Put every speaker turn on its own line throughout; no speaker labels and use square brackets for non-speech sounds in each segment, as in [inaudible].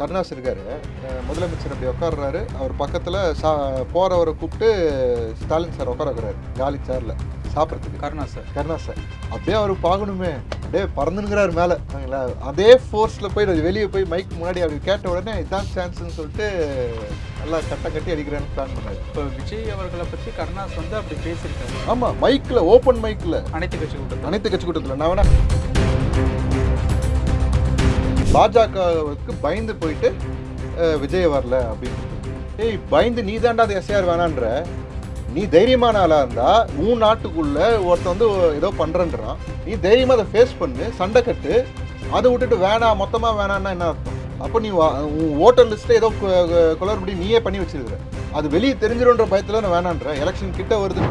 கருணாஸ் இருக்காரு. முதலமைச்சர் அப்படி உட்கார்றாரு. அவர் பக்கத்தில் சா போகிறவரை கூப்பிட்டு ஸ்டாலின் சார் உட்கார வைக்கிறாரு காலி சேர்ல. சாப்பிட்றதுக்கு.
கருணா சார்.
கருணாஸ் சார். அப்படியே அவர் பார்க்கணுமே அப்படியே பறந்துனுங்கிறாரு மேலே. சரிங்களா அதே ஃபோர்ஸில் போய் வெளியே போய் மைக் முன்னாடி அப்படி கேட்ட உடனே இதான் சான்ஸ்னு சொல்லிட்டு நல்லா கட்டம் கட்டி அடிக்கிறேன்னு பிளான் பண்ணாரு.
இப்போ விஜய் அவர்களை பற்றி கருணாஸ் வந்து அப்படி பேசியிருக்காரு.
ஆமாம் மைக்கில் ஓப்பன் மைக்கில்
அனைத்து கட்சி கூட்டத்தில்
அனைத்து கட்சி கூட்டத்தில் நான் வேணா பாஜகவுக்கு பயந்து போயிட்டு விஜய் வரல அப்படின்னு. ஏய் பயந்து நீ தாண்டா அது எஸ்ஆர் வேணான்ற. நீ தைரியமான ஆளாக இருந்தால் உன் நாட்டுக்குள்ள ஒருத்தன் வந்து ஏதோ பண்ணுறன்றான் நீ தைரியமாக அதை ஃபேஸ் பண்ணு சண்டை கட்டு. அதை விட்டுட்டு வேணாம் மொத்தமாக வேணான்னா என்ன அர்த்தம்? அப்போ நீ வா- உன் ஓட்டர் லிஸ்ட்டில் ஏதோ குளறுபடி நீயே பண்ணி வச்சிருக்கிற. அது வெளியே தெரிஞ்சிடும்ன்ற பயத்தில் நான் வேணான்ற. எலெக்ஷன் கிட்ட வருது.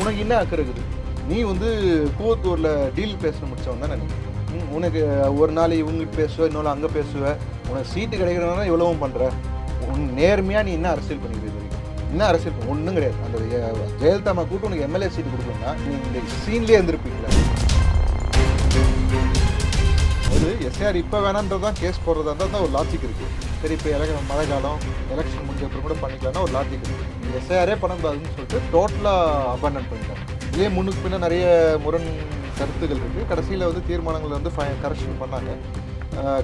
உனக்கு என்ன அக்கறை இருக்குது? நீ வந்து கூவத்தூரில் டீல் பேச முடிச்சவன் தான் நினைக்கிறேன் ம், உனக்கு ஒரு நாள் இவங்க பேசுவ இன்னொரு அங்கே பேசுவ உனக்கு சீட்டு கிடைக்கிறனால இவ்வளவும் பண்ணுற உன் நேர்மையாக நீ என்ன அரசியல் பண்ணிக்கிறது என்ன அரசியல் ஒன்றும் கிடையாது. அந்த ஜெயலலிதா அம்மா கூட்டு உனக்கு எம்எல்ஏ சீட்டு கொடுக்கணும்னா நீ இந்த சீன்லேயே இருந்திருப்பீங்களா அது எஸ்ஆர் இப்போ வேணான்றது தான் கேஸ் போடுறதா. இருந்தால் தான் ஒரு லாஜிக் இருக்குது சரி இப்போ எலக்ஷன் மழை காலம் எலெக்ஷன் முடிஞ்ச அப்புறம் கூட பண்ணிக்கலாம்னா ஒரு லாஜிக் இருக்குது எஸ்ஆரே பண்ணக்கூடாதுன்னு சொல்லிட்டு டோட்டலாக அபண்டன் பண்ணிட்டாங்க. இதே முன்னுக்கு பின்னே நிறைய முரண் கருத்துகள் இருக்குது கடைசியில் வந்து தீர்மானங்கள் வந்து கரெக்ஷன் பண்ணாங்க.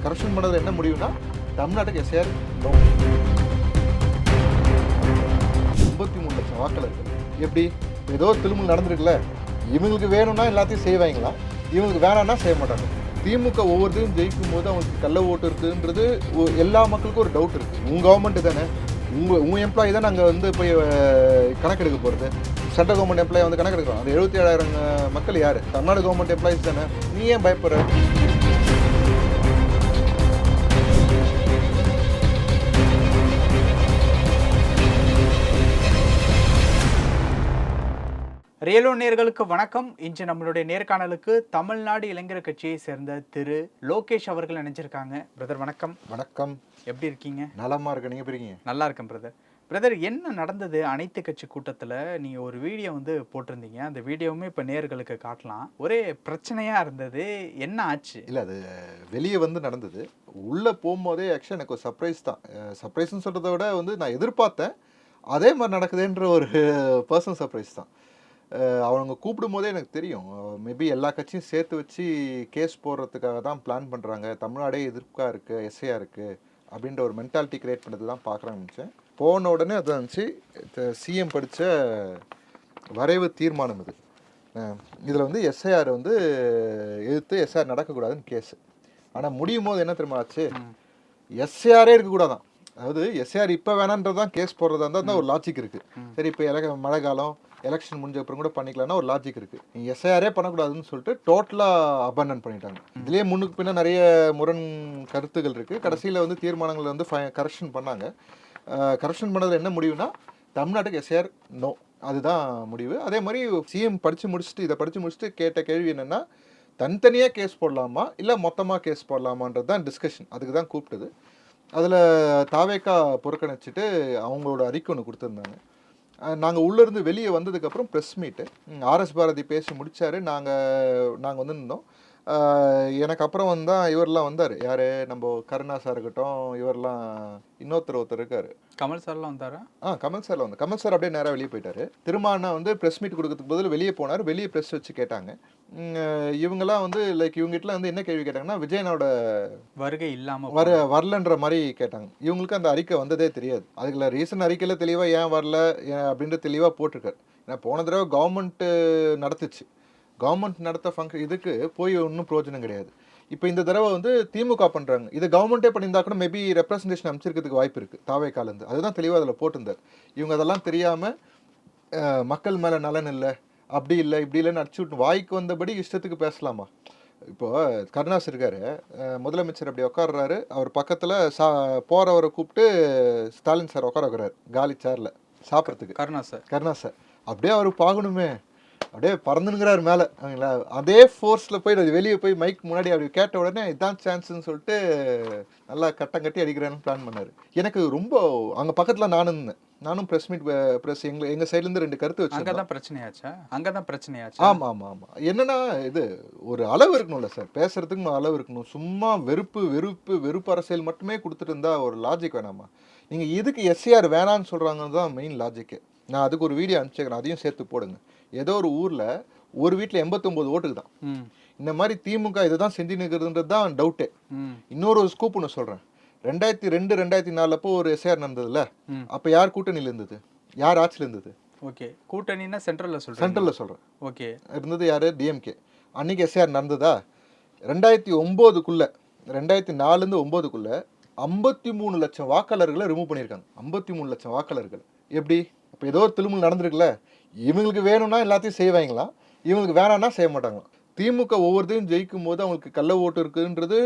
கரெக்ஷன் பண்ணதில் என்ன முடிவுனா தமிழ்நாட்டுக்கு எஸ்ஆர் நோ ஐம்பத்தி மூணு லட்சம் வாக்காளர்கள். எப்படி? ஏதோ திருமணம் நடந்திருக்குல்ல. இவங்களுக்கு வேணும்னா எல்லாத்தையும் செய்வாங்களா? இவங்களுக்கு வேணாம்னா செய்ய மாட்டாங்க. திமுக ஒவ்வொருத்தையும் ஜெயிக்கும் போது அவங்களுக்கு கள்ள ஓட்டு இருக்குன்றது எல்லா மக்களுக்கும் ஒரு டவுட் இருக்குது உங்கள் கவர்மெண்ட்டு தானே? உங்கள் உங்கள் எம்ப்ளாயி தான் நாங்கள் வந்து போய் கணக்கெடுக்க போகிறது சென்ட்ரல் கவர்மெண்ட் எம்ப்ளாயி வந்து கணக்கெடுக்கிறோம் அந்த எழுபத்தி ஏழாயிரம் மக்கள் யார்? தமிழ்நாடு கவர்மெண்ட் எம்ப்ளாயிஸ் தானே? நீ ஏன் பயப்படுற?
ரியலோ நேர்களுக்கு வணக்கம். இன்று நம்மளுடைய நேர்காணலுக்கு தமிழ்நாடு இளைஞர் கட்சியை சேர்ந்த திரு லோகேஷ் அவர்கள் நினைச்சிருக்காங்க பிரதர் வணக்கம்.
வணக்கம்.
எப்படி இருக்கீங்க?
நலமா இருக்க நீங்க பிரிங்க
நல்லா இருக்கேன் பிரதர். பிரதர் என்ன நடந்தது அனைத்து கட்சி கூட்டத்தில்? நீங்கள் ஒரு வீடியோ வந்து போட்டிருந்தீங்க. அந்த வீடியோவுமே இப்போ நேர்களுக்கு காட்டலாம். ஒரே பிரச்சனையாக இருந்தது. என்ன ஆச்சு?
இல்லை அது வெளியே வந்து நடந்தது. உள்ளே போகும்போதே ஆக்சுவலாக எனக்கு ஒரு சர்ப்ரைஸ் தான். சர்ப்ரைஸ்னு சொல்கிறத விட வந்து நான் எதிர்பார்த்தேன். அதே மாதிரி நடக்குதுன்ற ஒரு பர்சனல் சர்ப்ரைஸ் தான். அவங்க கூப்பிடும் போதே எனக்கு தெரியும். மேபி எல்லா கட்சியும் சேர்த்து வச்சு கேஸ் போடுறதுக்காக தான் பிளான் பண்ணுறாங்க தமிழ்நாடே எதிர்ப்பாக இருக்குது எஸ்ஐயாக இருக்குது அப்படின்ற ஒரு மென்டாலிட்டி கிரியேட் பண்ணது தான் பார்க்குறேன் நினச்சேன். போன உடனே அது இருந்துச்சு சிஎம் படித்த வரைவு தீர்மானம் இது. இதில் வந்து எஸ்ஐஆர் வந்து எதிர்த்து எஸ்ஐஆர் நடக்கக்கூடாதுன்னு கேஸ் ஆனால் முடியும் போது என்ன தெரியுமா ஆச்சு? எஸ்ஐஆரே இருக்கக்கூடாதான். அதாவது எஸ்ஐஆர் இப்போ வேணான்றது தான் கேஸ் போடுறதா இருந்தால் தான் ஒரு லாஜிக் இருக்குது சரி இப்போ எலக மழை காலம் எலெக்ஷன் முடிஞ்ச அப்புறம் கூட பண்ணிக்கலாம்னா ஒரு லாஜிக் இருக்குது நீ எஸ்ஐஆரே பண்ணக்கூடாதுன்னு சொல்லிட்டு டோட்டலாக அபண்டன்ட் பண்ணிட்டாங்க. இதுலேயே முன்னுக்கு பின்ன நிறைய முரண் கருத்துகள் இருக்குது கடைசியில் வந்து தீர்மானங்கள் வந்து கரெக்ஷன் பண்ணாங்க. கரெக்ஷன் பண்ணதில் என்ன முடிவுனா தமிழ்நாட்டுக்கு எஸ்ஆர் நோ அதுதான் முடிவு. அதே மாதிரி சிஎம் படித்து முடிச்சுட்டு இதை படித்து முடிச்சுட்டு கேட்ட கேள்வி என்னென்னா தனித்தனியாக கேஸ் போடலாமா இல்லை மொத்தமாக கேஸ் போடலாமான்றது தான் டிஸ்கஷன் அதுக்கு தான் கூப்பிட்டது. அதில் தாவேக்கா புறக்கணிச்சிட்டு அவங்களோட அறிக்கை ஒன்று கொடுத்துருந்தாங்க. நாங்கள் உள்ளேருந்து வெளியே வந்ததுக்கப்புறம் ப்ரெஸ் மீட்டு ஆர்எஸ் பாரதி பேசி முடித்தார் நாங்கள் நாங்கள் வந்து இருந்தோம் எனக்கு அப்புறம் வந்தா இவரெல்லாம் வந்தார். யார்? நம்ம கருணாஸாக இருக்கட்டும் இவரெல்லாம் இன்னொருத்தர் ஒருத்தர் இருக்கார்.
கமல் சார்லாம் வந்தாரா?
ஆ கமல் சார்ல வந்து கமல் சார் அப்படியே நேராக வெளியே போயிட்டாரு. திருமானா வந்து ப்ரெஸ் மீட் கொடுக்கறதுக்கு பதில் வெளியே போனார். வெளியே ப்ரெஸ் வச்சு கேட்டாங்க. இவங்கெல்லாம் வந்து லைக் இவங்ககிட்டலாம் வந்து என்ன கேள்வி கேட்டாங்கன்னா விஜயனோட
வருகை இல்லாமல்
வர வரலன்ற மாதிரி கேட்டாங்க. இவங்களுக்கு அந்த அறிக்கை வந்ததே தெரியாது. அதுக்குள்ள ரீசன் அறிக்கையில் தெளிவாக ஏன் வரல ஏன் அப்படின்ற தெளிவாக போட்டிருக்காரு. ஏன்னா போன தடவை கவர்மெண்ட்டு நடத்துச்சு. கவர்மெண்ட் நடத்த ஃபங்க்ஷன் இதுக்கு போய் ஒன்றும் பிரயோஜனம் கிடையாது. இப்போ இந்த தடவை வந்து திமுக பண்ணுறாங்க இது கவர்மெண்ட்டே பண்ணியிருந்தா கூட மேபி ரெப்ரசன்டேஷன் அமைச்சிருக்கிறதுக்கு வாய்ப்பு இருக்குது தாவேக்காலேருந்து அதுதான் தெளிவாக அதில் போட்டிருந்தார். இவங்க அதெல்லாம் தெரியாமல் மக்கள் மேலே நலன் இல்லை அப்படி இல்லை இப்படி இல்லைன்னு அடிச்சு விட்டு வாய்க்கு வந்தபடி இஷ்டத்துக்கு பேசலாமா? இப்போ கருணாஸ் இருக்காரு. முதலமைச்சர் அப்படி உட்கார்றாரு அவர் பக்கத்தில் சா போகிறவரை கூப்பிட்டு ஸ்டாலின் சார் உட்கார வைக்கிறாரு. காலி சேர்ல சாப்பிட்றதுக்கு.
கருணா சார்.
கருணாஸ் சார். அப்படியே அவர் பார்க்கணுமே அப்படியே பறந்துனுங்கிறாரு மேலே. அவங்களா அதே ஃபோர்ஸில் போய் அது வெளியே போய் மைக் முன்னாடி அப்படி கேட்ட உடனே இதான் சான்ஸ்னு சொல்லிட்டு நல்லா கட்டம் கட்டி அடிக்கிறேன்னு பிளான் பண்ணார். எனக்கு ரொம்ப அங்கே பக்கத்தில் நானும் இருந்தேன். நானும் ப்ரெஸ் மீட் ப்ரெஸ் எங்க எங்க சைடுல இருந்து ரெண்டு கருத்து வச்சிருந்தோம்.
அங்கதான் பிரச்சனையாச்சா? அங்கதான் பிரச்சனையாச்சா?
ஆமா ஆமா ஆமா. என்னன்னா இது ஒரு அளவு இருக்கணும்ல சார். பேசுறதுக்கு ஒரு அளவு இருக்கணும். சும்மா வெறுப்பு வெறுப்பு வெறுப்பு அரசியல் மட்டுமே கொடுத்துட்டு இருந்தா ஒரு லாஜிக் வேணாமா? நீங்க எதுக்கு எஸ்சிஆர் வேணான்னு சொல்றாங்கன்னு தான் மெயின் லாஜிக்கு நான் அதுக்கு ஒரு வீடியோ அனுப்பிச்சிக்கிறேன். அதையும் சேர்த்து போடுங்க. ஏதோ ஒரு ஊர்ல ஒரு வீட்டில் எண்பத்தொம்போது ஓட்டுக்கு தான் இந்த மாதிரி திமுக இதை தான் செஞ்சு நிற்கிறதுன்றது தான் டவுட்டே இன்னொரு ஒரு ஸ்கூப் ஒன்று சொல்கிறேன் ரெண்டாயிரத்தி ரெண்டு ரெண்டாயிரத்தி நாலுப்போ ஒரு எஸ்ஆர் நடந்ததுல. அப்போ யார் கூட்டணியில் இருந்தது? யார் ஆட்சியில் இருந்தது?
ஓகே. கூட்டணின்னா சென்ட்ரல்ல சொல்றேன்
சென்ட்ரலில் சொல்கிறேன்
ஓகே.
இருந்தது யார்? டிஎம்கே அன்னைக்கு எஸ்ஆர் நடந்ததா? ரெண்டாயிரத்தி ஒம்போதுக்குள்ள ரெண்டாயிரத்தி நாலுலேருந்து ஒம்போதுக்குள்ள ஐம்பத்தி மூணு லட்சம் வாக்காளர்களை ரிமூவ் பண்ணியிருக்காங்க. ஐம்பத்தி மூணு லட்சம் வாக்காளர்கள். எப்படி? இப்போ ஏதோ ஒரு திருமணம் நடந்திருக்குல்ல? இவங்களுக்கு வேணும்னா எல்லாத்தையும் செய்வாங்களாம் இவங்களுக்கு வேணாம்னா செய்ய மாட்டாங்களாம் திமுக ஒவ்வொருத்தையும் ஜெயிக்கும் போது அவங்களுக்கு கள்ள ஓட்டு இருக்குன்றது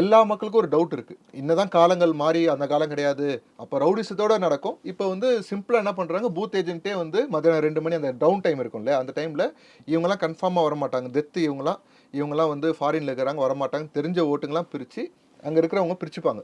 எல்லா மக்களுக்கும் ஒரு டவுட் இருக்குது இன்னதான் காலங்கள் மாறி அந்த காலம் கிடையாது. அப்போ ரவுடிசத்தோடு நடக்கும். இப்போ வந்து சிம்பிளாக என்ன பண்ணுறாங்க பூத் ஏஜென்ட்டே வந்து மதியானம் ரெண்டு மணி அந்த டவுன் டைம் இருக்கும்ல அந்த டைமில் இவங்கெல்லாம் கன்ஃபார்மாக வர மாட்டாங்க டெத்து இவங்கலாம் இவங்கெல்லாம் வந்து ஃபாரினில் இருக்கிறாங்க வர மாட்டாங்க தெரிஞ்ச ஓட்டுங்கெல்லாம் பிரித்து அங்கே இருக்கிறவங்க பிரிச்சுப்பாங்க.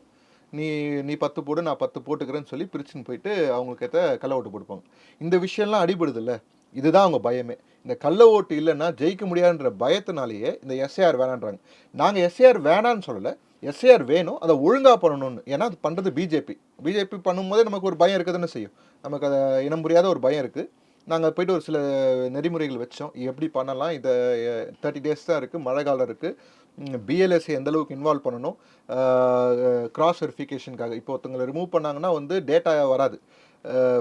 நீ நீ பத்து போடு நான் பத்து போட்டுக்கிறேன்னு சொல்லி பிரிச்சுன்னு போயிட்டு அவங்களுக்கு ஏற்ற கள்ள ஓட்டு போடுப்பாங்க இந்த விஷயம்லாம் அடிபடுதுல்ல? இதுதான் அவங்க பயமே. இந்த கள்ள ஓட்டு இல்லைன்னா ஜெயிக்க முடியாதுன்ற பயத்தினாலேயே இந்த எஸ்ஏஆர் வேணான்றாங்க. நாங்கள் எஸ்ஏஆர் வேணான்னு சொல்லலை. எஸ்ஏஆர் வேணும் அதை ஒழுங்காக பண்ணணும்னு. ஏன்னா அது பண்ணுறது பிஜேபி. பிஜேபி பண்ணும்போதே நமக்கு ஒரு பயம் இருக்குதுன்னு செய்யும். நமக்கு அதை இனம் புரியாத ஒரு பயம் இருக்குது நாங்கள் போயிட்டு ஒரு சில நெறிமுறைகள் வச்சோம். எப்படி பண்ணலாம்? இதை தேர்ட்டி டேஸ் தான் இருக்குது மழை காலம் இருக்குது பிஎல்எஸ்சி எந்த அளவுக்கு இன்வால்வ் பண்ணணும் கிராஸ் வெரிஃபிகேஷனுக்காக இப்போ ஒருத்தங்களை ரிமூவ் பண்ணாங்கன்னா வந்து டேட்டா வராது.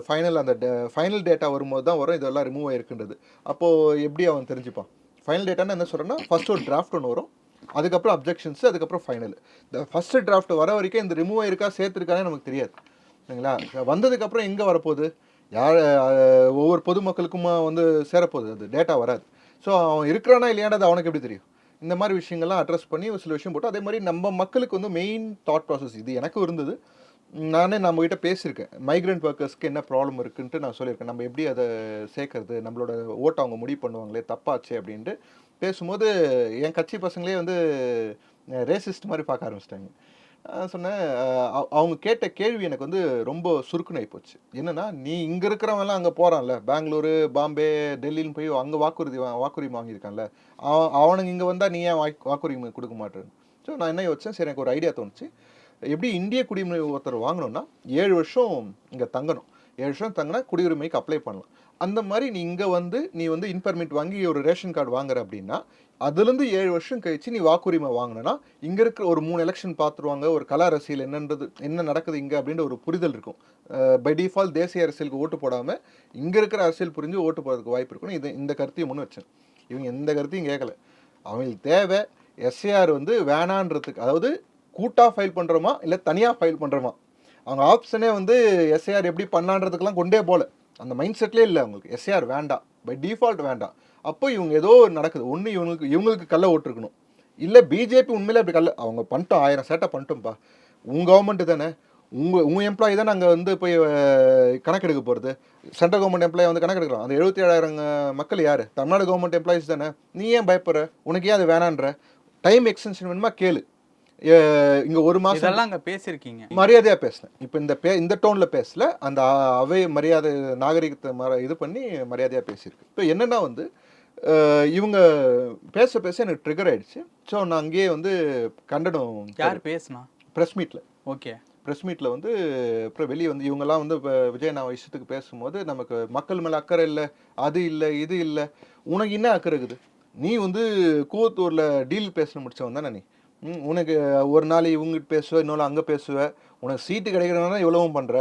ஃபைனல் அந்த ஃபைனல் டேட்டா வரும்போது தான் வரும் இதெல்லாம் ரிமூவ் ஆயிருக்குன்றது. அப்போது எப்படி அவன் தெரிஞ்சுப்பான்? ஃபைனல் டேட்டான்னு என்ன சொல்கிறேன்னா ஃபர்ஸ்ட் ஒரு டிராஃப்ட் ஒன்று வரும். அதுக்கப்புறம் அப்ஜெக்ஷன்ஸ் அதுக்கப்புறம் ஃபைனல் இந்த ஃபஸ்ட்டு டிராஃப்ட் வர வரைக்கும் இந்த ரிமூவ் ஆயிருக்கா சேர்த்துருக்கானே நமக்கு தெரியாது. சரிங்களா? வந்ததுக்கப்புறம் எங்கே வரப்போகுது? யார் ஒவ்வொரு பொதுமக்களுக்கும் வந்து சேரப்போகுது? அது டேட்டா வராது. ஸோ அவன் இருக்கிறானா இல்லையானது அவனுக்கு எப்படி தெரியும்? இந்த மாதிரி விஷயங்கள்லாம் அட்ரஸ் பண்ணி ஒரு சில விஷயம் போட்டு அதே மாதிரி நம்ம மக்களுக்கு வந்து மெயின் தாட் ப்ராசஸ் இது. எனக்கும் இருந்தது. நானே நம்ம கிட்ட பேசியிருக்கேன். மைக்ரண்ட் ஒர்க்கர்ஸ்க்கு என்ன ப்ராப்ளம் இருக்குன்ட்டு நான் சொல்லியிருக்கேன். நம்ம எப்படி அதை சேர்க்கறது? நம்மளோட ஓட்டை அவங்க முடிவு பண்ணுவாங்களே தப்பாச்சு அப்படின்ட்டு பேசும்போது என் கட்சி பசங்களே வந்து ரேசிஸ்ட் மாதிரி பார்க்க ஆரம்பிச்சிட்டாங்க. சொன்னேன். அவங்க கேட்ட கேள்வி எனக்கு வந்து ரொம்ப சுருக்குனாய் போச்சு. என்னன்னா நீ இங்கே இருக்கிறவங்கலாம் அங்கே போகிறான்ல பெங்களூரு பாம்பே டெல்லின்னு போய் அங்கே வாக்குறுதி வாக்குரிமை வாங்கியிருக்கான்ல. அவன் அவனுங்க இங்கே வந்தால் நீ ஏன் வாக்கு- வாக்குரிமை கொடுக்க மாட்டேன்னு? ஸோ நான் என்ன யோசிச்சேன்? சரி எனக்கு ஒரு ஐடியா தோணுச்சு. எப்படி இந்திய குடியுரிமை ஒருத்தர் வாங்கணும்னா ஏழு வருஷம் இங்கே தங்கணும். ஏழு வருஷம் தங்கினா குடியுரிமைக்கு அப்ளை பண்ணலாம். அந்த மாதிரி நீ இங்கே வந்து நீ வந்து இன்பர்மிட் வாங்கி ஒரு ரேஷன் கார்டு வாங்குற அப்படின்னா அதுலேருந்து ஏழு வருஷம் கழிச்சு நீ வாக்குரிமை வாங்கினா இங்கே இருக்கிற ஒரு மூணு எலெக்ஷன் பார்த்துருவாங்க ஒரு கலா அரசியல் என்னன்றது என்ன நடக்குது இங்கே அப்படின்ற ஒரு புரிதல் இருக்கும். பை டிஃபால்ட் தேசிய அரசியலுக்கு ஓட்டு போடாமல் இங்கே இருக்கிற அரசியல் புரிஞ்சு ஓட்டு போடுறதுக்கு வாய்ப்பு இருக்கும். இது இந்த கருத்தையும் முன் வச்சேன். இவங்க எந்த கருத்தையும் கேட்கல அவங்களுக்கு தேவை எஸ்ஏஆர் வந்து வேணான்றதுக்கு அதாவது கூட்டாக ஃபைல் பண்ணுறோமா இல்லை தனியாக ஃபைல் பண்ணுறோமா அவங்க ஆப்ஷனே வந்து எஸ்ஏஆர் எப்படி பண்ணான்றதுக்கெலாம் கொண்டே போல. அந்த மைண்ட் செட்லேயே இல்லை அவங்களுக்கு. எஸ்ஏஆர் வேண்டாம். பை டிஃபால்ட் வேண்டாம். அப்போ இவங்க ஏதோ நடக்குது. ஒன்று இவங்களுக்கு இவங்களுக்கு கள்ள ஓட்டிருக்கணும் இல்லை பிஜேபி உண்மையிலே அப்படி கல்ல அவங்க பண்ணிட்டோம் ஆயிரம் சேட்டை பண்ணிட்டோம்ப்பா உங்கள் கவர்மெண்ட் தானே. உங்கள் உங்கள் எம்ப்ளாயி தான் நாங்கள் வந்து போய் கணக்கெடுக்க போகிறது சென்ட்ரல் கவர்மெண்ட் எம்ப்ளாயி வந்து கணக்கெடுக்கிறோம் அந்த எழுபத்தி ஏழாயிரம் மக்கள் யார்? தமிழ்நாடு கவர்மெண்ட் எம்ப்ளாயிஸ் தானே. நீ ஏன் பயப்படுற? உனக்கு ஏன் அது வேணான்ற? டைம் எக்ஸ்டென்ஷன் வேணுமா? கேளு. இங்கே ஒரு மாதம்
இதெல்லாம் அங்க பேசியிருக்கீங்க.
மரியாதையாக பேசினேன். இப்போ இந்த பே இந்த டோனில் பேசல. அந்த அவை மரியாதை நாகரிகத்தை மர இது பண்ணி மரியாதையாக பேசியிருக்கு. இப்போ என்னன்னா வந்து இவங்க பேச பேச எனக்கு ட்ரிகர் ஆயிடுச்சு. ஸோ நான் அங்கேயே வந்து கண்டனம்
யார் பேசுனா?
ப்ரெஸ் மீட்டில்
ஓகே
ப்ரெஸ் மீட்டில் வந்து அப்புறம் வெளியே வந்து இவங்கெல்லாம் வந்து இப்போ விஜய் நான் விஷயத்துக்கு பேசும்போது நமக்கு மக்கள் மேலே அக்கறை இல்லை அது இல்லை இது இல்லை. உனக்கு என்ன அக்கறை இருக்குது? நீ வந்து கூவத்தூரில் டீல் பேச முடிச்சவன் தானே நீ? உனக்கு ஒரு நாள் இவங்ககிட்ட பேசுவ இன்னொரு அங்கே பேசுவ. உனக்கு சீட்டு கிடைக்கிறதுனால இவ்வளவும் பண்ணுற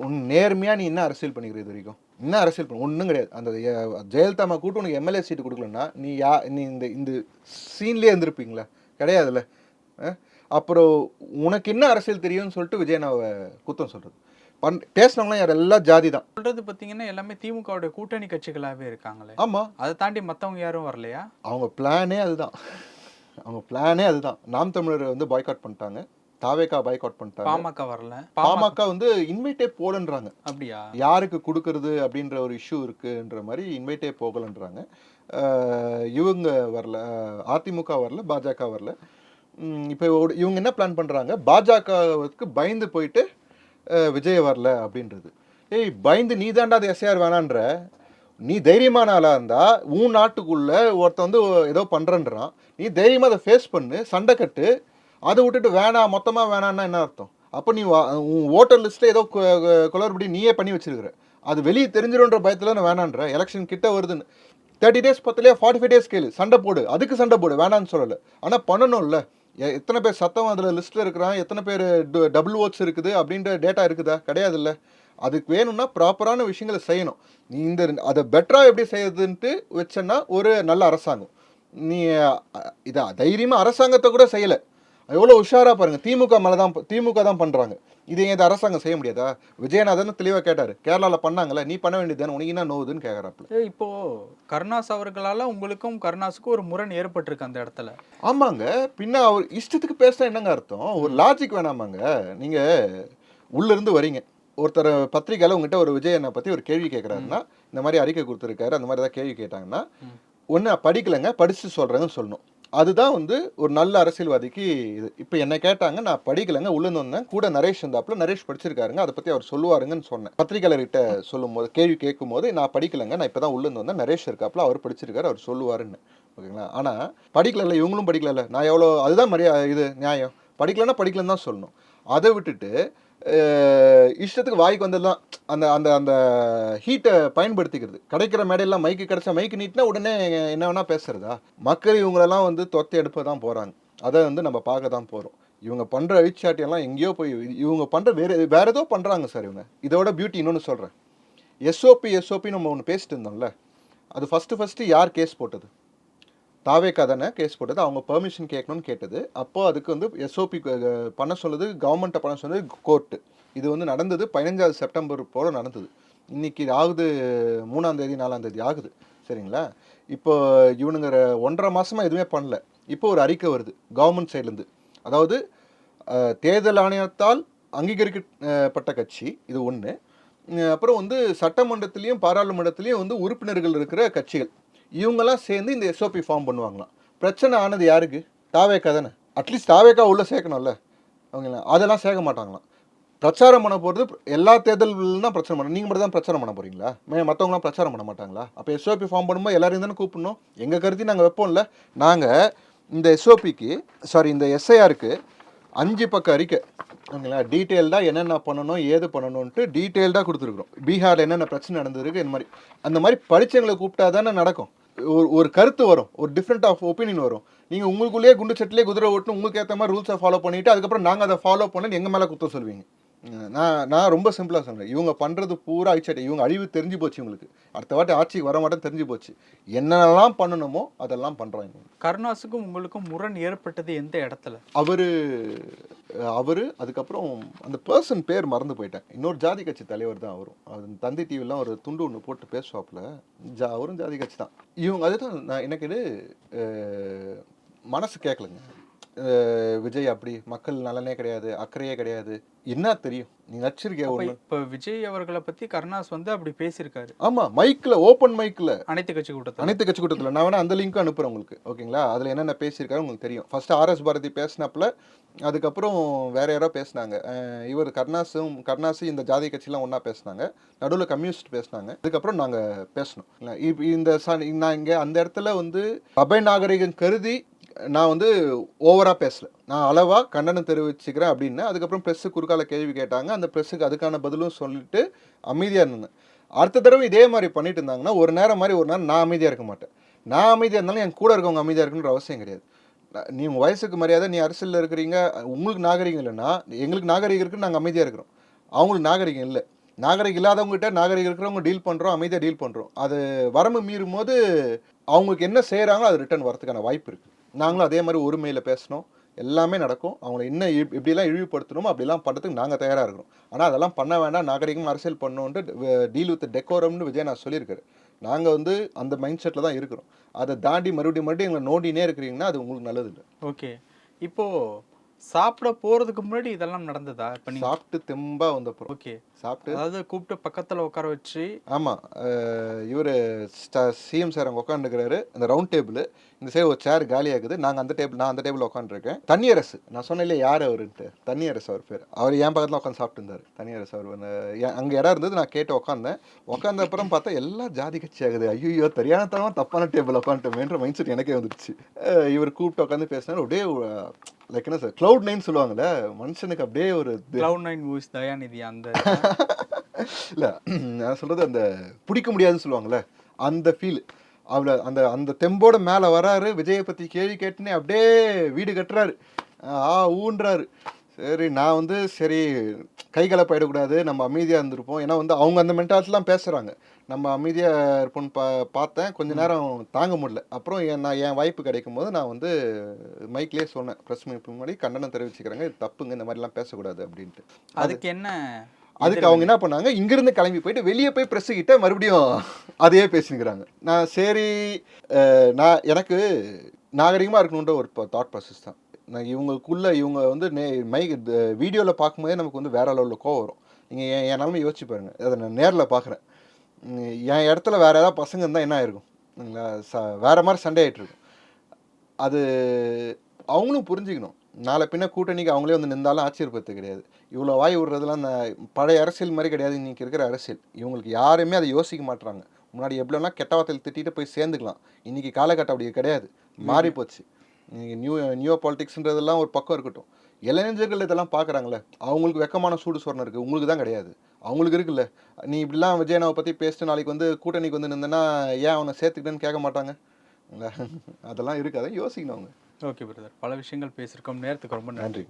உன் நேர்மையாக நீ என்ன அரசியல் பண்ணிக்கிற இது வரைக்கும்? என்ன அரசியல் பண்ண? ஒன்றும் கிடையாது. அந்த ஜெயலலிதா அம்மா கூட்டு உனக்கு எம்எல்ஏ சீட்டு கொடுக்கலன்னா நீ யா நீ இந்த இந்த சீன்லேயே இருந்திருப்பீங்களா? கிடையாதுல்ல? அப்புறம் உனக்கு என்ன அரசியல் தெரியும்னு சொல்லிட்டு விஜயனாவை குத்தம் சொல்றது. பண் பேசினவங்களாம் யார்? எல்லாம் ஜாதி தான்
சொல்றது பாத்தீங்கன்னா எல்லாமே திமுகவுடைய கூட்டணி கட்சிகளாவே இருக்காங்களே.
ஆமாம்
அதை தாண்டி மத்தவங்க யாரும் வரலையா?
அவங்க பிளானே அதுதான். அவங்க பிளானே அதுதான். நாம் தமிழர் வந்து பாய்காட் பண்ணிட்டாங்க. தாவேக்கா பாய்காட் பண்ணிட்டாங்க.
பாமக வரல. பாமக
வந்து இன்வைட்டே போலன்றாங்க
அப்படியா?
யாருக்கு கொடுக்கறது அப்படின்ற ஒரு இஷ்யூ இருக்குன்ற மாதிரி இன்வைட்டே போகலன்றாங்க. இவங்க வரல. அதிமுக வரல பாஜக வரல. இப்போ இவங்க என்ன பிளான் பண்ணுறாங்க பாஜகவுக்கு பயந்து போயிட்டு விஜய் வரல அப்படின்றது. ஏய் பயந்து நீ தாண்டா அது எஸ்ஐஆர் வேணான்ற. நீ தைரியமான ஆளா இருந்தா உன் நாட்டுக்குள்ள ஒருத்தன் வந்து ஏதோ பண்றேன்றான். நீ தைரியமா அதை ஃபேஸ் பண்ணு சண்டை கட்டு. அதை விட்டுட்டு வேணாம் மொத்தமாக வேணான்னா என்ன அர்த்தம்? அப்போ நீ உன் ஓட்டர் லிஸ்ட்டில் ஏதோ குளறுபடி நீயே பண்ணி வச்சிருக்கிற. அது வெளியே தெரிஞ்சிடும்ன்ற பயத்தில் நான் வேணான்ற எலெக்ஷன் கிட்ட வருதுன்னு. தேர்ட்டி டேஸ் பத்துலயே ஃபார்ட்டி ஃபைவ் டேஸ் கேளு. சண்டை போடு. அதுக்கு சண்டை போடு. வேணான்னு சொல்லலை. ஆனால் பண்ணணும்ல. எ- எத்தனை பேர் சத்தம் அதில் லிஸ்ட்டில் இருக்கிறான்? எத்தனை பேர் டபுள் ஓட்ஸ் இருக்குது? அப்படின்ற டேட்டா இருக்குதா? கிடையாதுல்ல. அதுக்கு வேணும்னா ப்ராப்பரான விஷயங்களை செய்யணும். நீ இந்த அதை பெட்டராக எப்படி செய்யறதுன்ட்டு வச்சேன்னா ஒரு நல்ல அரசாங்கம். நீ இதை தைரியமாக அரசாங்கத்தை கூட செய்யலை. எவ்வளோ உஷாராக பாருங்க. திமுக மேலே தான் திமுக தான் பண்ணுறாங்க இது இந்த அரசாங்கம் செய்ய முடியாதா? விஜயநாதன் தெளிவாக கேட்டார். கேரளாவில் பண்ணாங்கல்ல நீ பண்ண வேண்டியது உனக்கு என்ன நோவுதுன்னு கேட்குறாப்புல
ஏய், இப்போ கருணாஸ் அவர்களால உங்களுக்கும் கருணாஸுக்கும் ஒரு முரண் ஏற்பட்டிருக்கு அந்த இடத்துல.
ஆமாங்க. பின்ன அவர் இஷ்டத்துக்கு பேசினா என்னங்க அர்த்தம்? ஒரு லாஜிக் வேணாமாங்க. நீங்க உள்ள இருந்து வரீங்க. ஒருத்தர் பத்திரிக்கையில உங்ககிட்ட ஒரு விஜயனை பத்தி ஒரு கேள்வி கேட்கறாருன்னா இந்த மாதிரி அறிக்கை கொடுத்துருக்காரு அந்த மாதிரி ஏதாவது கேள்வி கேட்டாங்கன்னா. ஒன்று படிக்கலைங்க படிச்சு சொல்றேங்கன்னு சொல்லணும். அதுதான் வந்து ஒரு நல்ல அரசியல்வாதிக்கு இது. இப்போ என்ன கேட்டாங்க நான் படிக்கலைங்க உள்ள வந்தேன். கூட நரேஷ் இருந்தாப்புல நரேஷ் படிச்சிருக்காருங்க. அதை பற்றி அவர் சொல்லுவாருங்கன்னு சொன்னேன். பத்திரிகையாளர்கிட்ட சொல்லும்போது கேள்வி கேட்கும்போது நான் படிக்கலைங்க நான் இப்போ தான் உள்ள வந்தேன் நரேஷ் இருக்காப்புல அவர் படிச்சிருக்காரு அவர் சொல்லுவாருன்னு. ஓகேங்களா? ஆனால் படிக்கலைல்ல இவங்களும் படிக்கலைல்ல? நான் எவ்வளோ அதுதான் மரியா இது நியாயம். படிக்கலன்னா படிக்கலன்னு தான் சொல்லணும். அதை விட்டுட்டு இஷ்டத்துக்கு வாய்க்கு வந்ததுலாம் அந்த அந்த அந்த ஹீட்டை பயன்படுத்திக்கிறது. கிடைக்கிற மேடையெல்லாம் மைக்கு கிடைச்சா மைக்கு நீட்டினா உடனே என்ன வேணால் பேசுறதா? மக்கள் இவங்களெல்லாம் வந்து தொத்தை எடுப்ப தான் போகிறாங்க அதை வந்து நம்ம பார்க்க தான் போகிறோம் இவங்க பண்ணுற அழிச்சாட்டியெல்லாம் எங்கேயோ போய் இவங்க பண்ணுற வேறு வேறு ஏதோ பண்ணுறாங்க சார் இவங்க. இதோட பியூட்டி இன்னொன்று சொல்கிறேன் எஸ்ஓபி எஸ்ஓபி நம்ம ஒன்று பேசிட்டு இருந்தோம்ல. அது ஃபஸ்ட்டு ஃபஸ்ட்டு யார் கேஸ் போட்டது? தாவேக்கா தானே கேஸ் போட்டது? அவங்க பெர்மிஷன் கேட்கணும்னு கேட்டது. அப்போ அதுக்கு வந்து எஸ்ஓபி பண்ண சொல்லுது கவர்மெண்ட்டை பண்ண சொன்னது கோர்ட்டு இது வந்து நடந்தது பதினஞ்சாவது செப்டம்பர் போல் நடந்தது. இன்னைக்கு ஆகுது மூணாம் தேதி நாலாம் தேதி ஆகுது. சரிங்களா? இப்போ இவனுங்க ஒன்றரை மாதமாக எதுவுமே பண்ணல. இப்போ ஒரு அறிக்கை வருது கவர்மெண்ட் சைட்லேருந்து அதாவது தேர்தல் ஆணையத்தால் அங்கீகரிக்கப்பட்ட கட்சி இது ஒன்று அப்புறம் வந்து சட்டமன்றத்திலையும் பாராளுமன்றத்திலையும் வந்து உறுப்பினர்கள் இருக்கிற கட்சிகள். இவங்கெல்லாம் சேர்ந்து இந்த எஸ்ஓபி ஃபார்ம் பண்ணுவாங்களாம். பிரச்சனை ஆனது யாருக்கு? தாவேக்கா தானே. அட்லீஸ்ட் தாவேக்கா உள்ளே சேர்க்கணும்ல. அவங்கள. அதெல்லாம் சேர்க்க மாட்டாங்களாம். பிரச்சாரம் பண்ண போகிறது எல்லா தேர்தல்களும் தான் பிரச்சனை பண்ண நீங்கள் மட்டும் தான் பிரச்சாரம் பண்ண போகிறீங்களா மே மற்றவங்களாம் பிரச்சாரம் பண்ண மாட்டாங்களா? அப்போ எஸ்ஓபி ஃபார்ம் பண்ணும்போது எல்லாரையும் தானே கூப்பிடணும்? எங்கள் கருத்தி நாங்கள் வைப்போம்ல. நாங்கள் இந்த எஸ்ஓபிக்கு சாரி இந்த எஸ்ஐஆருக்கு அஞ்சு பக்கம் அறிக்கை. ஓகேங்களா? டீட்டெயில்டாக என்னென்ன பண்ணணும் ஏது பண்ணணும்ன்ட்டு டீட்டெயில்டாக கொடுத்துருக்குறோம். பீகாரில் என்னென்ன பிரச்சனை நடந்திருக்கு இந்த மாதிரி. அந்த மாதிரி படித்தவங்களை கூப்பிட்டா தானே நடக்கும். ஒரு ஒரு கருத்து வரும். ஒரு டிஃப்ரெண்ட் ஆஃப் ஒப்பீனியன் வரும். நீங்கள் உங்களுக்குள்ளேயே குண்டு சட்டிலே குதிரை ஓட்டு உங்களுக்கு ஏற்ற மாதிரி ரூல்ஸை ஃபாலோ பண்ணிட்டு அதுக்கப்புறம் நாங்கள் அதை ஃபாலோ பண்ணி எங்கள் மேலே குத்த சொல்வீங்க? நான் நான் ரொம்ப சிம்பிளாக சொல்கிறேன் இவங்க பண்ணுறது பூரா அழிச்சாட்டை. இவங்க அழிவு தெரிஞ்சு போச்சு இவங்களுக்கு. அடுத்த வாட்டி ஆட்சிக்கு வர மாட்டேன்னு தெரிஞ்சு போச்சு. என்னென்னலாம் பண்ணணுமோ அதெல்லாம் பண்ணுறாங்க
கருணாஸுக்கும் உங்களுக்கும் முரண் ஏற்பட்டது எந்த இடத்துல?
அவரு அவர் அதுக்கப்புறம் அந்த பர்சன் பேர் மறந்து போயிட்டேன் இன்னொரு ஜாதி கட்சி தலைவர் தான் அவரும். அது தந்தி டிவிலாம் ஒரு துண்டு ஒன்று போட்டு பேசுவாப்புல. ஜா அவரும் ஜாதி கட்சி தான். இவங்க அதுதான் நான் எனக்கு இது மனசு கேட்கலங்க விஜய் அப்படி மக்கள் நலனே கிடையாது அக்கறையே கிடையாது. என்ன தெரியும்? நீ நச்சிருக்கிய ஒன்று
இப்ப விஜய் அவர்களை பத்தி கருணாஸ் வந்து அப்படி பேசியிருக்காரு.
ஆமா மைக்ல ஓப்பன் மைக்ல
அனைத்து கட்சி கூட்டத்தில்.
அனைத்து கட்சி கூட்டத்தில். நான் வேணா அந்த லிங்க் அனுப்புறேன் உங்களுக்கு. ஓகேங்களா? அதில் என்னென்ன பேசியிருக்காரு உங்களுக்கு தெரியும். ஃபர்ஸ்ட் ஆர்எஸ் பாரதி பேசினாப்புல அதுக்கப்புறம் வேற யாரோ பேசினாங்க. இவர் கருணாசும் கருணாசு இந்த ஜாதி கட்சிலாம் ஒன்றா பேசினாங்க. நடுவில் கம்யூனிஸ்ட் பேசினாங்க. அதுக்கப்புறம் நாங்கள் பேசணும். இந்த நான் இங்கே அந்த இடத்துல வந்து அபய நாகரிகம் கருதி நான் வந்து ஓவராக பேசல. நான் அளவாக கண்டனம் தெரிவிச்சுக்கிறேன் அப்படின்னு. அதுக்கப்புறம் ப்ரெஸ்ஸு குறுக்கால கேள்வி கேட்டாங்க. அந்த ப்ரெஸ்ஸுக்கு அதுக்கான பதிலும் சொல்லிட்டு அமைதியாக இருந்தேன். அடுத்த தடவை இதே மாதிரி பண்ணிட்டு இருந்தாங்கன்னா ஒரு நேரம் மாதிரி ஒரு நேரம் நான் அமைதியாக இருக்க மாட்டேன். நான் அமைதியாக இருந்தாலும் என் கூட இருக்கவங்க அமைதியாக இருக்கணுன்ற அவசியம் கிடையாது. நீ உங்கள் வயசுக்கு மரியாதை நீ அரசியலில் இருக்கிறீங்க உங்களுக்கு நாகரிகம் இல்லைன்னா எங்களுக்கு நாகரிகம் இருக்குன்னு நாங்கள் அமைதியாக இருக்கிறோம். அவங்களுக்கு நாகரிகம் இல்லை. நாகரிகம் இல்லாதவங்ககிட்ட நாகரிகம் இருக்கிறவங்க டீல் பண்ணுறோம் அமைதியாக டீல் பண்ணுறோம் அது வரம்பு மீறும் போது அவங்களுக்கு என்ன செய்கிறாங்களோ அது ரிட்டர்ன் வரதுக்கான வாய்ப்பு இருக்குது நாங்களும் அதே மாதிரி ஒருமையில் பேசணும். எல்லாமே நடக்கும். அவங்கள என்ன இ- இப்படிலாம் இழிவுபடுத்தணுமோ அப்படிலாம் பண்ணுறதுக்கு நாங்கள் தயாராக இருக்கிறோம் ஆனால் அதெல்லாம் பண்ண வேண்டாம். நாகரிகம் அரசியல் பண்ணணுன்ட்டு டீல் வித் டெக்கோரம்னு விஜய் நான் சொல்லியிருக்காரு. நாங்கள் வந்து அந்த மைண்ட் செட்டில் தான் இருக்கிறோம். அதை தாண்டி மறுபடியும் மறுபடியும் எங்களை நோண்டினே இருக்கிறீங்கன்னா அது உங்களுக்கு நல்லது இல்லை
ஓகே. இப்போ சாப்பிட போறதுக்கு முன்னாடி இதெல்லாம் நடந்ததா? இப்ப நீங்க
சாப்பிட்டு தெம்பா வந்தப்புறம்.
ஓகே.
சாப்பிட்டு
அதாவது கூப்பிட்டு பக்கத்துல உட்கார வச்சு
ஆமாம் இவர் சிஎம் சார் அங்கே உட்காந்துருக்கிறாரு அந்த ரவுண்ட் டேபிள் இந்த சைடு ஒரு சேர் காலியாக இருக்குது நாங்கள் அந்த டேபிள் நான் அந்த டேபிள் உட்காந்துருக்கேன் தண்ணியரசு. நான் சொன்னேன் யார் அவருன்ட்டு தண்ணியரசு அவர் பேர். அவர் என் பக்கத்தில் உட்காந்து சாப்பிட்டு இருந்தார் தண்ணியரசு அவர் அங்கே இடம் இருந்தது நான் கேட்டு உட்காந்தேன் உட்காந்த அப்புறம் பார்த்தா எல்லாம் ஜாதி கட்சி ஆகுது. ஐயோ தெரியாதவன் தப்பான டேபிள் உட்காந்துட்டோமேன்ற மைண்ட் செட் எனக்கே வந்துடுச்சு அஹ் இவர் கூப்பிட்டு உட்காந்து பேசினார். அப்படியே லைக் என்ன சார் க்ளவுட் நைன் சொல்லுவாங்கல்ல மனுஷனுக்கு அப்படியே ஒரு
கிளவுட் நைன் மூவிஸ் தயாநிதி அந்த [laughs]
இல்ல நான் சொல்றது அந்த பிடிக்க முடியாதுன்னு சொல்லுவாங்கல்ல அந்த ஃபீல் அவளை அந்த அந்த தெம்போட மேலே வராரு. விஜயை பற்றி கேள்வி கேட்டுனே அப்படியே வீடு கட்டுறாரு. ஆ ஊன்றாரு. சரி நான் வந்து சரி கை கலப்பாயிடக்கூடாது. நம்ம அமைதியாக இருந்திருப்போம். ஏன்னா வந்து அவங்க அந்த மென்டாலிட்டிலாம் பேசுகிறாங்க நம்ம அமைதியாக இருப்போம்னு பா பார்த்தேன். கொஞ்ச நேரம் தாங்க முடியல. அப்புறம் என் நான் என் வாய்ப்பு கிடைக்கும் போது நான் வந்து மைக்லேயே சொன்னேன். ப்ரெஸ் மீட் முன்னாடி கண்டனம் தெரிவிச்சுக்கிறேங்க. இது தப்புங்க. இந்த மாதிரிலாம் பேசக்கூடாது அப்படின்ட்டு.
அதுக்கு என்ன
அதுக்கு அவங்க என்ன பண்ணாங்க? இங்கிருந்து கிளம்பி போயிட்டு வெளியே போய் ப்ரெஸ் கிட்ட மறுபடியும் அதையே பேசினுக்கிறாங்க. நான் சரி நான் எனக்கு நாகரிகமாக இருக்கணுன்ற ஒரு தாட் ப்ராசஸ் தான். நான் இவங்களுக்குள்ளே இவங்க வந்து நே மை வீடியோவில் பார்க்கும்போதே நமக்கு வந்து வேற லெவலில் கோவம் வரும். நீங்கள் என் என் நிலமை யோசிச்சு பாருங்கள் அதை நான் நேரில் பார்க்குறேன். என் இடத்துல வேறு ஏதாவது பசங்க இருந்தால் என்ன ஆயிருக்கும்? ச வேறு மாதிரி சண்டை ஆகிட்டுருக்கும் அது அவங்களும் புரிஞ்சுக்கணும். நாளை பின்ன கூட்டணிக்கு அவங்களே வந்து நின்றாலும் ஆச்சரியப்படுத்து கிடையாது. இவ்வளோ வாய் விடுறதுலாம் அந்த பழைய அரசியல் மாதிரி கிடையாது. இன்னைக்கு இருக்கிற அரசியல். இவங்களுக்கு யாருமே அதை யோசிக்க மாட்றாங்க. முன்னாடி எப்படின்னா கெட்ட வார்த்தையில் திட்டிட்டு போய் சேர்ந்துக்கலாம். இன்னைக்கு காலகட்டம் அப்படி கிடையாது. மாறி போச்சு. நியூ நியூ பாலிடிக்ஸ்ன்றதெல்லாம் ஒரு பக்கம் இருக்கட்டும். இளைஞர்கள் இதெல்லாம் பார்க்குறாங்களே. அவங்களுக்கு வெக்கமான சூடு சொரணம் இருக்குது உங்களுக்கு தான் கிடையாது. அவங்களுக்கு இருக்குல்ல. நீ இப்படிலாம் விஜயனாவை பற்றி பேசிட்டு நாளைக்கு வந்து கூட்டணிக்கு வந்து நின்றனா ஏன் அவனை சேர்த்துக்கிட்டேன்னு கேட்க மாட்டாங்க? அதெல்லாம் இருக்குது அதை யோசிக்கணும் அவங்க.
ஓகே பிரதர் பல விஷயங்கள் பேசியிருக்கோம். நேரத்துக்கு ரொம்ப
நன்றி.